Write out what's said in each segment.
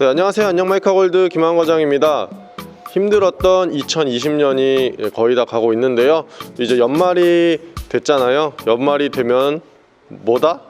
네, 안녕하세요. 안녕 마이카 골드 김한 과장입니다. 힘들었던 2020년이 거의 다 가고 있는데요. 이제 연말이 됐잖아요. 연말이 되면 뭐다?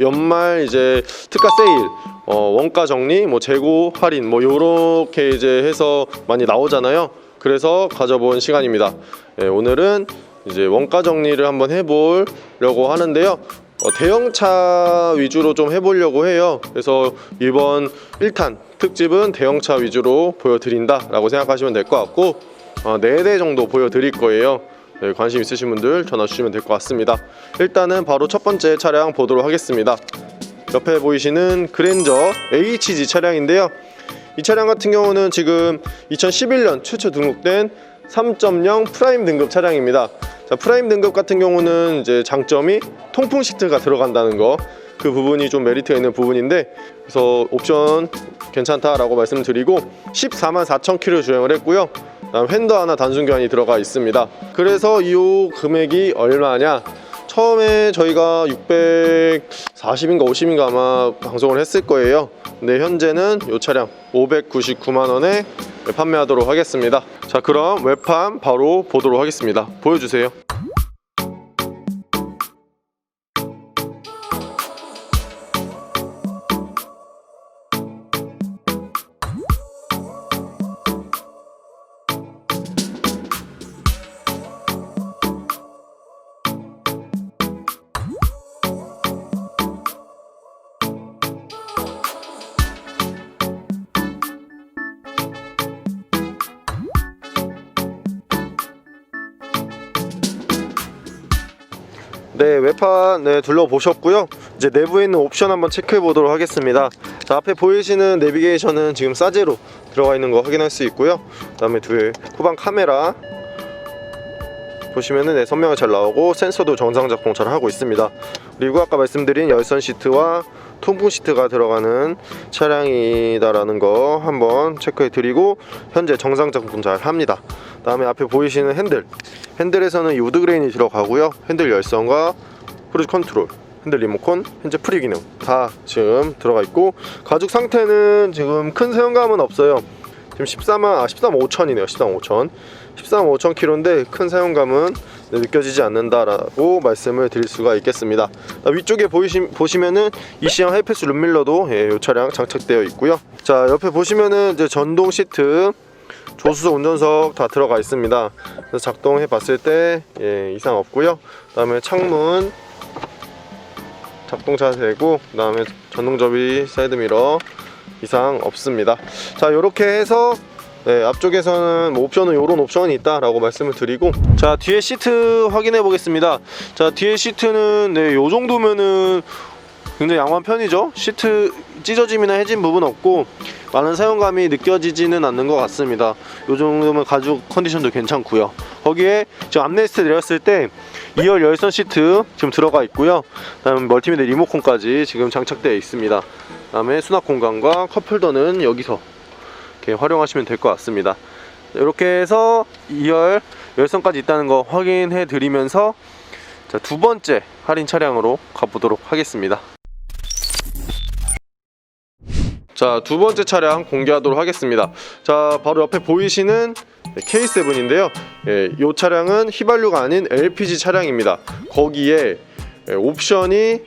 연말 이제 특가 세일, 어, 원가 정리, 뭐 재고 할인, 뭐 요렇게 이제 해서 많이 나오잖아요. 그래서 가져본 시간입니다. 예, 오늘은 이제 원가 정리를 한번 해보려고 하는데요. 어, 대형차 위주로 좀 해보려고 해요. 그래서 이번 1탄 특집은 대형차 위주로 보여드린다 라고 생각하시면 될 것 같고 어, 4대 정도 보여드릴 거예요. 네, 관심 있으신 분들 전화 주시면 될 것 같습니다. 일단은 바로 첫 번째 차량 보도록 하겠습니다. 옆에 보이시는 그랜저 HG 차량인데요. 이 차량 같은 경우는 지금 2011년 최초 등록된 3.0 프라임 등급 차량입니다. 자, 프라임 등급 같은 경우는 이제 장점이 통풍 시트가 들어간다는 거. 그 부분이 좀 메리트가 있는 부분인데 그래서 옵션 괜찮다라고 말씀드리고 14만 4천 킬로 주행을 했고요. 그다음 핸더 하나 단순 교환이 들어가 있습니다. 그래서 이 금액이 얼마냐? 처음에 저희가 640인가 50인가 아마 방송을 했을 거예요. 근데 현재는 이 차량 599만 원에 판매하도록 하겠습니다. 자, 그럼 웹판 바로 보도록 하겠습니다. 보여주세요. 네, 웹판 네, 둘러보셨고요. 이제 내부에 있는 옵션 한번 체크해 보도록 하겠습니다. 자, 앞에 보이시는 내비게이션은 지금 사제로 들어가 있는 거 확인할 수 있고요. 그 다음에 뒤에 후방 카메라 보시면은 네, 선명하게 잘 나오고 센서도 정상 작동 잘 하고 있습니다. 그리고 아까 말씀드린 열선 시트와 통풍 시트가 들어가는 차량이다라는 거 한번 체크해 드리고 현재 정상 작동 잘 합니다. 다음에 앞에 보이시는 핸들 핸들에서는 이 우드그레인이 들어가고요. 핸들 열선과 크루즈 컨트롤 핸들 리모컨, 현재 프리 기능 다 지금 들어가 있고 가죽 상태는 지금 큰 사용감은 없어요. 지금 14만 아 13만 5천이네요. 13만 5천. 13만 5천 킬로인데 큰 사용감은 네, 느껴지지 않는다라고 말씀을 드릴 수가 있겠습니다. 아, 위쪽에 보이시, 보시면은 이시형 하이패스 룸밀러도 예, 이 차량 장착되어 있고요. 자 옆에 보시면은 이제 전동 시트 조수석 운전석 다 들어가 있습니다. 그래서 작동해 봤을 때 예, 이상 없고요. 그 다음에 창문 작동 자세고 그 다음에 전동 접이 사이드 미러 이상 없습니다. 자 이렇게 해서 네, 앞쪽에서는 뭐 옵션은 이런 옵션이 있다라고 말씀을 드리고 자 뒤에 시트 확인해 보겠습니다. 자 뒤에 시트는 네, 요 정도면은 굉장히 양호한 편이죠. 시트 찢어짐이나 해진 부분 없고 많은 사용감이 느껴지지는 않는 것 같습니다. 요 정도면 가죽 컨디션도 괜찮고요. 거기에 지금 암레스트 내렸을 때 2열 열선 시트 지금 들어가 있고요. 그다음에 멀티미디어 리모컨까지 지금 장착되어 있습니다. 그 다음에 수납 공간과 컵홀더는 여기서 이렇게 활용하시면 될 것 같습니다. 이렇게 해서 2열 열선까지 있다는 거 확인해 드리면서 자, 두 번째 할인 차량으로 가보도록 하겠습니다. 자, 두 번째 차량 공개하도록 하겠습니다. 자, 바로 옆에 보이시는 K7인데요. 예, 이 차량은 휘발유가 아닌 LPG 차량입니다. 거기에 예, 옵션이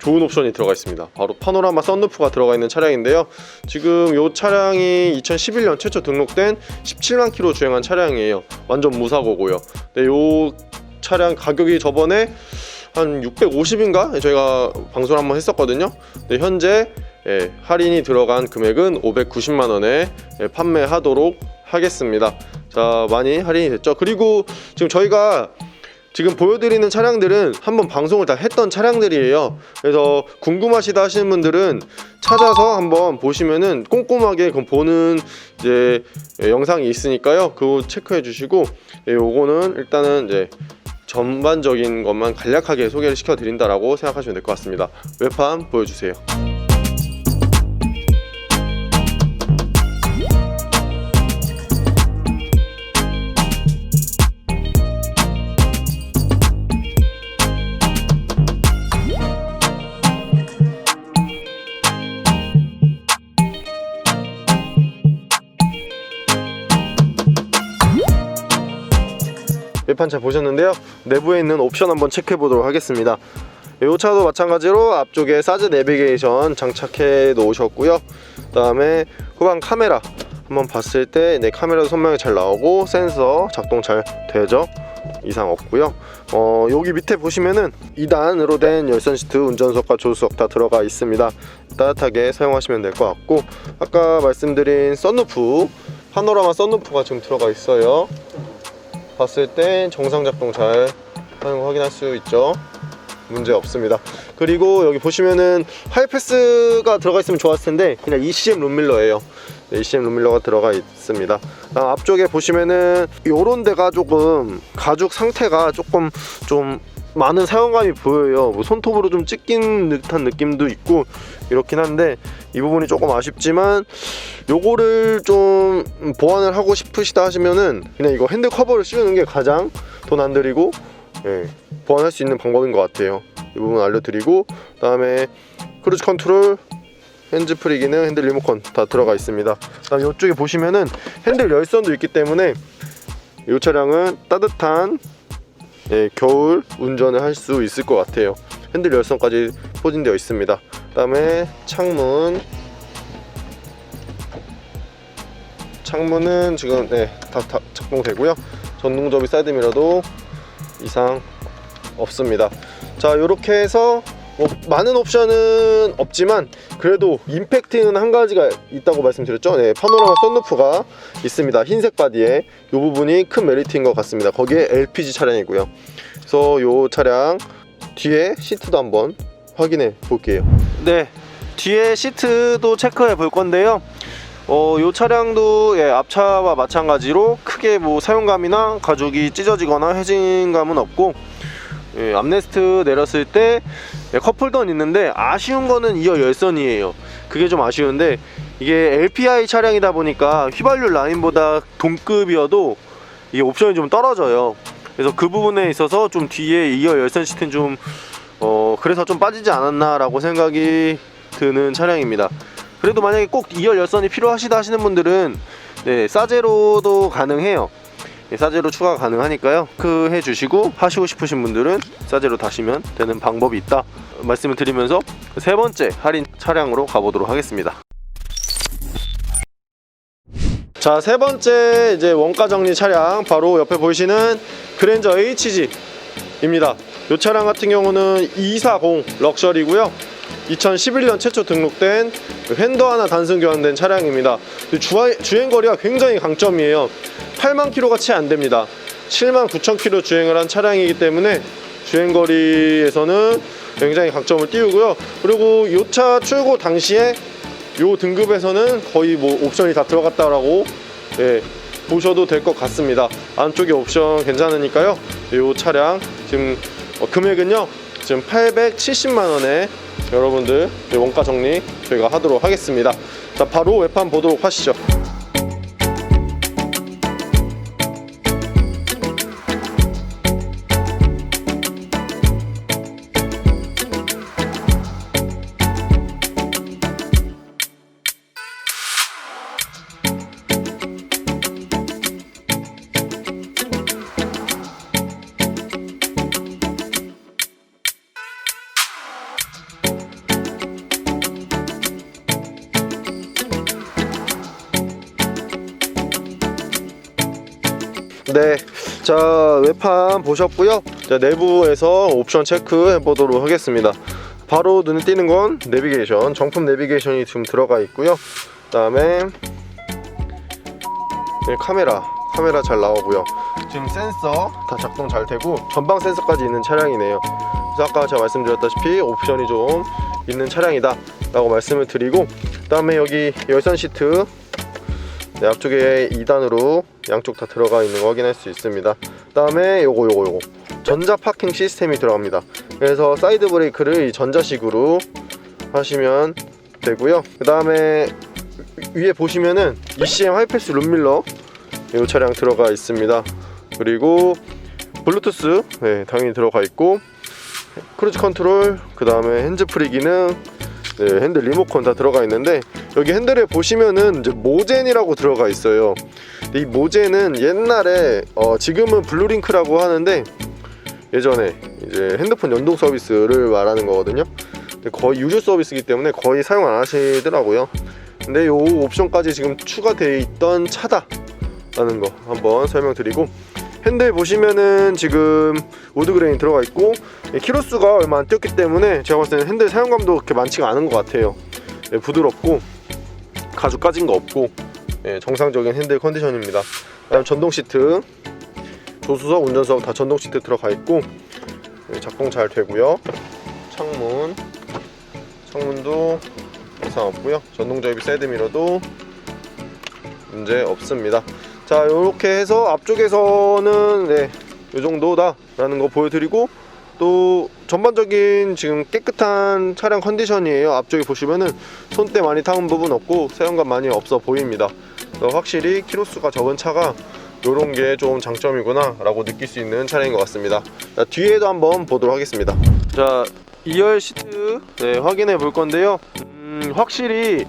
좋은 옵션이 들어가 있습니다. 바로 파노라마 썬루프가 들어가 있는 차량인데요. 지금 이 차량이 2011년 최초 등록된 17만 킬로 주행한 차량이에요. 완전 무사고고요. 네, 이 차량 가격이 저번에 한 650인가 저희가 방송을 한번 했었거든요. 네, 현재 예, 할인이 들어간 금액은 590만 원에 예, 판매하도록 하겠습니다. 자, 많이 할인이 됐죠. 그리고 지금 저희가 지금 보여드리는 차량들은 한번 방송을 다 했던 차량들이에요. 그래서 궁금하시다 하시는 분들은 찾아서 한번 보시면은 꼼꼼하게 그 보는 이제 예, 영상이 있으니까요. 그거 체크해 주시고 예, 요거는 일단은 이제 전반적인 것만 간략하게 소개를 시켜 드린다라고 생각하시면 될 것 같습니다. 웹판 보여주세요. 외판차 보셨는데요. 내부에 있는 옵션 한번 체크해 보도록 하겠습니다. 이 차도 마찬가지로 앞쪽에 사즈 내비게이션 장착해 놓으셨고요. 그 다음에 후방 카메라 한번 봤을 때 내 카메라도 선명히 잘 나오고 센서 작동 잘 되죠? 이상 없고요. 어, 여기 밑에 보시면은 2단으로 된 열선 시트 운전석과 조수석 다 들어가 있습니다. 따뜻하게 사용하시면 될 것 같고 아까 말씀드린 썬루프 파노라마 썬루프가 지금 들어가 있어요 봤을 때 정상 작동 잘 하는 거 확인할 수 있죠? 문제 없습니다. 그리고 여기 보시면은 하이패스가 들어가 있으면 좋았을 텐데 그냥 ECM 룸밀러예요. 네, ECM 룸밀러가 들어가 있습니다. 아, 앞쪽에 보시면은 요런 데가 조금 가죽 상태가 조금 좀 많은 사용감이 보여요. 뭐 손톱으로 좀 찢긴 듯한 느낌도 있고 이렇긴 한데 이 부분이 조금 아쉽지만 요거를 좀 보완을 하고 싶으시다 하시면은 그냥 이거 핸드 커버를 씌우는 게 가장 돈 안 들이고 예, 보완할 수 있는 방법인 것 같아요. 이 부분 알려드리고 그다음에 크루즈 컨트롤 핸즈 프리 기능 핸들 리모컨 다 들어가 있습니다. 그다음 이쪽에 보시면은 핸들 열선도 있기 때문에 이 차량은 따뜻한 예, 겨울 운전을 할 수 있을 것 같아요. 핸들 열선까지 포진되어 있습니다. 그 다음에 창문. 창문은 지금 네, 다, 다 작동되고요. 전동접이 사이드미러도 이상 없습니다. 자 이렇게 해서 뭐 많은 옵션은 없지만 그래도 임팩트는 한 가지가 있다고 말씀드렸죠? 네, 파노라마 썬루프가 있습니다. 흰색 바디에. 이 부분이 큰 메리트인 것 같습니다. 거기에 LPG 차량이고요. 그래서 이 차량 뒤에 시트도 한번 확인해 볼게요. 네 뒤에 시트도 체크해 볼 건데요. 어, 이 차량도 예, 앞차와 마찬가지로 크게 뭐 사용감이나 가죽이 찢어지거나 해진 감은 없고 예, 암레스트 내렸을 때 예, 컵홀더는 있는데 아쉬운 거는 2열 열선이에요. 그게 좀 아쉬운데 이게 LPI 차량이다 보니까 휘발유 라인보다 동급이어도 이게 옵션이 좀 떨어져요. 그래서 그 부분에 있어서 좀 뒤에 2열 열선 시트는 좀 어, 그래서 좀 빠지지 않았나 라고 생각이 드는 차량입니다. 그래도 만약에 꼭 2열 열선이 필요하시다 하시는 분들은 네, 사제로도 가능해요. 네, 사제로 추가 가능하니까요. 그 해주시고 하시고 싶으신 분들은 사제로 다시면 되는 방법이 있다. 말씀을 드리면서 세 번째 할인 차량으로 가보도록 하겠습니다. 자 세 번째 이제 원가 정리 차량 바로 옆에 보이시는 그랜저 HG입니다. 이 차량 같은 경우는 240 럭셔리고요 2011년 최초 등록된 그 핸더 하나 단순 교환된 차량입니다. 주행 거리가 굉장히 강점이에요. 8만 킬로가 채 안 됩니다. 7만 9천 킬로 주행을 한 차량이기 때문에 주행 거리에서는 굉장히 강점을 띄우고요. 그리고 이 차 출고 당시에 이 등급에서는 거의 뭐 옵션이 다 들어갔다라고 예, 보셔도 될 것 같습니다. 안쪽에 옵션 괜찮으니까요. 이 차량 지금 어, 금액은요. 지금 870만 원에 여러분들 원가 정리 저희가 하도록 하겠습니다. 자, 바로 외판 보도록 하시죠. 네, 자 외판 보셨고요. 자, 내부에서 옵션 체크해 보도록 하겠습니다. 바로 눈에 띄는 건 내비게이션, 정품 내비게이션이 지금 들어가 있고요. 그다음에 네, 카메라, 카메라 잘 나오고요. 지금 센서 다 작동 잘 되고 전방 센서까지 있는 차량이네요. 그래서 아까 제가 말씀드렸다시피 옵션이 좀 있는 차량이다라고 말씀을 드리고 그다음에 여기 열선 시트 네, 앞쪽에 2단으로 양쪽 다 들어가 있는 거 확인할 수 있습니다. 그 다음에 요거 요거 요거 전자 파킹 시스템이 들어갑니다. 그래서 사이드 브레이크를 이 전자식으로 하시면 되고요. 그 다음에 위에 보시면은 ECM 하이패스 룸밀러 이 차량 들어가 있습니다. 그리고 블루투스 네, 당연히 들어가 있고 크루즈 컨트롤 그 다음에 핸즈프리 기능 네, 핸들 리모컨 다 들어가 있는데 여기 핸들에 보시면은 이제 모젠이라고 들어가 있어요. 이 모제는 옛날에 어, 지금은 블루링크라고 하는데 예전에 이제 핸드폰 연동 서비스를 말하는 거거든요. 거의 유료 서비스이기 때문에 거의 사용 안 하시더라고요. 근데 요 옵션까지 지금 추가되어 있던 차다라는 거 한번 설명드리고 핸들 보시면은 지금 우드 그레인 들어가 있고 예, 키로수가 얼마 안 뛰었기 때문에 제가 봤을 때는 핸들 사용감도 그렇게 많지가 않은 것 같아요. 예, 부드럽고 가죽 까진 거 없고 예, 정상적인 핸들 컨디션입니다. 그다음 전동 시트, 조수석, 운전석 다 전동 시트 들어가 있고 예, 작동 잘 되고요. 창문, 창문도 이상 없고요. 전동 접이 새드 미러도 문제 없습니다. 자, 이렇게 해서 앞쪽에서는 네, 이 정도다 라는 거 보여드리고 또 전반적인 지금 깨끗한 차량 컨디션이에요. 앞쪽에 보시면은 손때 많이 타은 부분 없고 사용감 많이 없어 보입니다. 확실히 키로수가 적은 차가 이런 게 좀 장점이구나 라고 느낄 수 있는 차량인 것 같습니다. 자, 뒤에도 한번 보도록 하겠습니다. 자, 2열 시트 네, 확인해 볼 건데요. 음, 확실히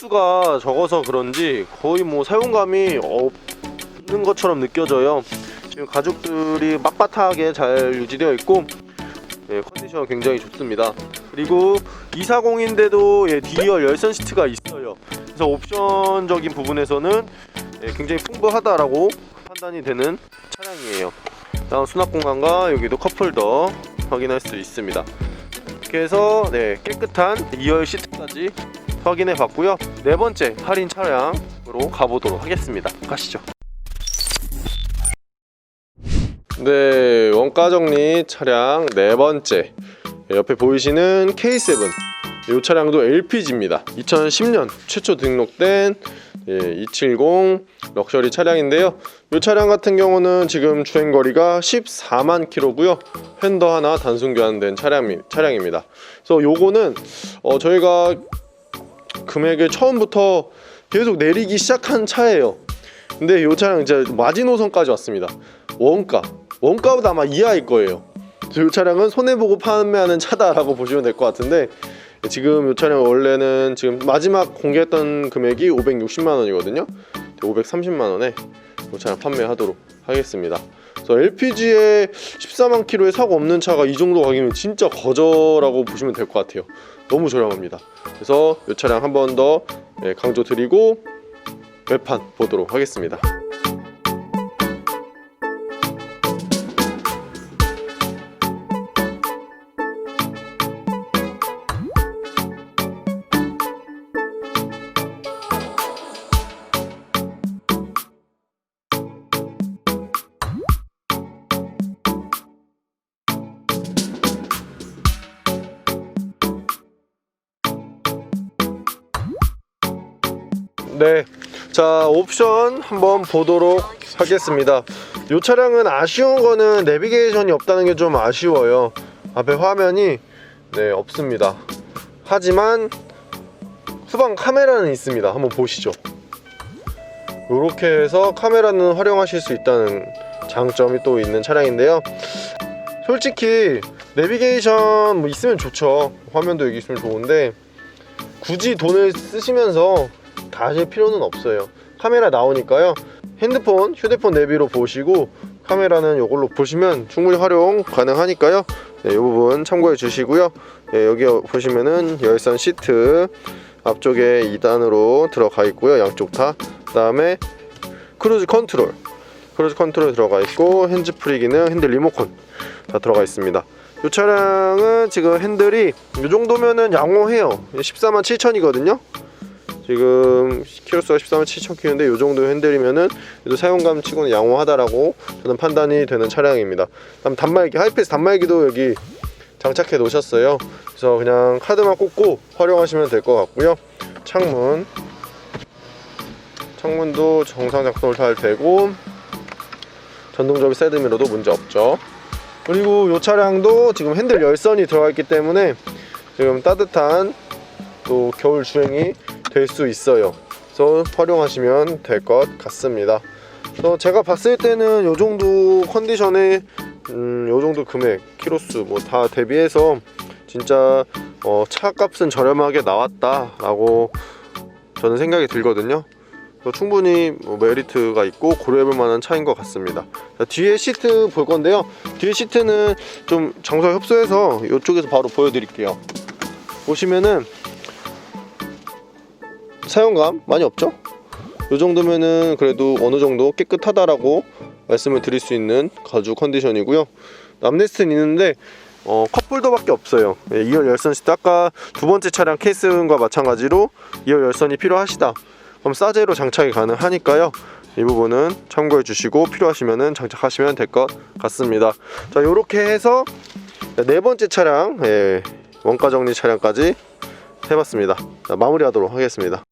키로수가 적어서 그런지 거의 뭐 사용감이 없는 것처럼 느껴져요. 지금 가죽들이 빳빳하게 잘 유지되어 있고 예, 컨디션 굉장히 좋습니다. 그리고 240인데도 예, D열 열선 시트가 있어요. 그래서 옵션적인 부분에서는 예, 굉장히 풍부하다라고 판단이 되는 차량이에요. 다음 수납 공간과 여기도 컵홀더 확인할 수 있습니다. 이렇게 해서 네, 깨끗한 2열 시트까지 확인해 봤고요. 네 번째 할인 차량으로 가보도록 하겠습니다. 가시죠. 네, 원가 정리 차량 네 번째. 네, 옆에 보이시는 K7. 이 차량도 LPG입니다. 2010년 최초 등록된 예, 270 럭셔리 차량인데요. 이 차량 같은 경우는 지금 주행 거리가 14만 킬로고요. 휀더 하나 단순 교환된 차량 차량입니다. 그래서 요거는 어, 저희가 금액을 처음부터 계속 내리기 시작한 차예요. 근데 이 차량 이제 마지노선까지 왔습니다. 원가 원가보다 아마 이하일 거예요. 이 차량은 손해 보고 판매하는 차다라고 보시면 될 것 같은데 지금 이 차량 원래는 지금 마지막 공개했던 금액이 560만 원이거든요. 530만 원에 이 차량 판매하도록 하겠습니다. 그래서 LPG에 14만 킬로에 사고 없는 차가 이 정도 가격이면 진짜 거저라고 보시면 될 것 같아요. 너무 저렴합니다. 그래서 이 차량 한 번더 예, 강조 드리고 외판 보도록 하겠습니다. 네. 자, 옵션 한번 보도록 하겠습니다. 이 차량은 아쉬운 거는 내비게이션이 없다는 게 좀 아쉬워요. 앞에 화면이 네, 없습니다. 하지만 후방 카메라는 있습니다. 한번 보시죠. 이렇게 해서 카메라는 활용하실 수 있다는 장점이 또 있는 차량인데요. 솔직히 내비게이션 뭐 있으면 좋죠. 화면도 여기 있으면 좋은데 굳이 돈을 쓰시면서 다 하실 필요는 없어요. 카메라 나오니까요. 핸드폰, 휴대폰 내비로 보시고 카메라는 이걸로 보시면 충분히 활용 가능하니까요. 네, 이 부분 참고해 주시고요. 네, 여기 보시면은 열선 시트 앞쪽에 2단으로 들어가 있고요. 양쪽 다. 그 다음에 크루즈 컨트롤. 크루즈 컨트롤 들어가 있고 핸즈 프리 기능, 핸들 리모컨 다 들어가 있습니다. 이 차량은 지금 핸들이 이 정도면은 양호해요. 14만 7천이거든요. 지금 키로수가 14만 7천 킬로인데 이 정도 핸들이면은 사용감 치고는 양호하다라고 저는 판단이 되는 차량입니다. 다음 단말기 하이패스 단말기도 여기 장착해 놓으셨어요. 그래서 그냥 카드만 꽂고 활용하시면 될 것 같고요. 창문 창문도 정상 작동을 잘 되고 전동접이 새드미러도 문제 없죠. 그리고 이 차량도 지금 핸들 열선이 들어가 있기 때문에 지금 따뜻한 또 겨울 주행이 될 수 있어요. 그래서 활용하시면 될 것 같습니다. 그래서 제가 봤을 때는 이 정도 컨디션에 음, 요 정도 금액, 키로수 뭐 다 대비해서 진짜 어, 차 값은 저렴하게 나왔다 라고 저는 생각이 들거든요. 충분히 뭐 메리트가 있고 고려해볼 만한 차인 것 같습니다. 자, 뒤에 시트 볼 건데요. 뒤에 시트는 좀 장소가 협소해서 이쪽에서 바로 보여드릴게요. 보시면은 사용감 많이 없죠? 이 정도면은 그래도 어느 정도 깨끗하다라고 말씀을 드릴 수 있는 가죽 컨디션이고요. 남네스트는 있는데 어, 컵홀더밖에 없어요. 예, 2열 열선 시트 아까 두 번째 차량 케이스과 마찬가지로 2열 열선이 필요하시다. 그럼 싸제로 장착이 가능하니까요. 이 부분은 참고해 주시고 필요하시면은 장착하시면 될 것 같습니다. 자, 이렇게 해서 네 번째 차량 예, 원가 정리 차량까지 해봤습니다. 자, 마무리하도록 하겠습니다.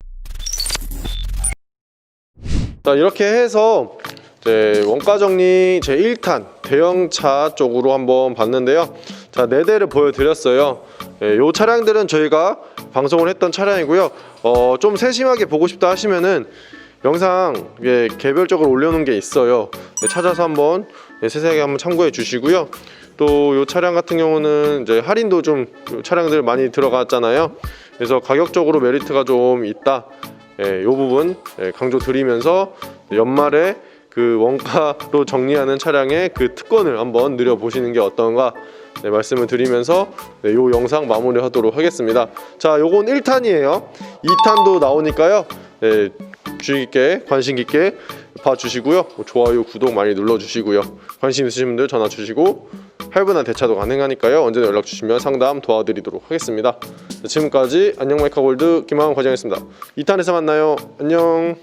자, 이렇게 해서 이제 원가 정리 제 1탄 대형차 쪽으로 한번 봤는데요. 자, 네 대를 보여드렸어요. 예, 요 차량들은 저희가 방송을 했던 차량이고요. 어, 좀 세심하게 보고 싶다 하시면은 영상 예, 개별적으로 올려놓은 게 있어요. 예, 찾아서 한번 예, 세세하게 한번 참고해 주시고요. 또요 차량 같은 경우는 이제 할인도 좀 차량들 많이 들어갔잖아요. 그래서 가격적으로 메리트가 좀 있다. 예, 요 부분 예, 강조 드리면서 연말에 그 원가로 정리하는 차량의 그 특권을 한번 누려 보시는 게 어떤가 네, 말씀을 드리면서 네, 요 영상 마무리하도록 하겠습니다. 자, 요건 1탄이에요. 2탄도 나오니까요. 네, 주의 깊게 관심 깊게 봐주시고요. 뭐 좋아요, 구독 많이 눌러주시고요. 관심 있으신 분들 전화 주시고 할부나 대차도 가능하니까요. 언제나 연락 주시면 상담 도와드리도록 하겠습니다. 자, 지금까지 안녕 마이카 골드 김하원 과장이었습니다. 2탄에서 만나요. 안녕.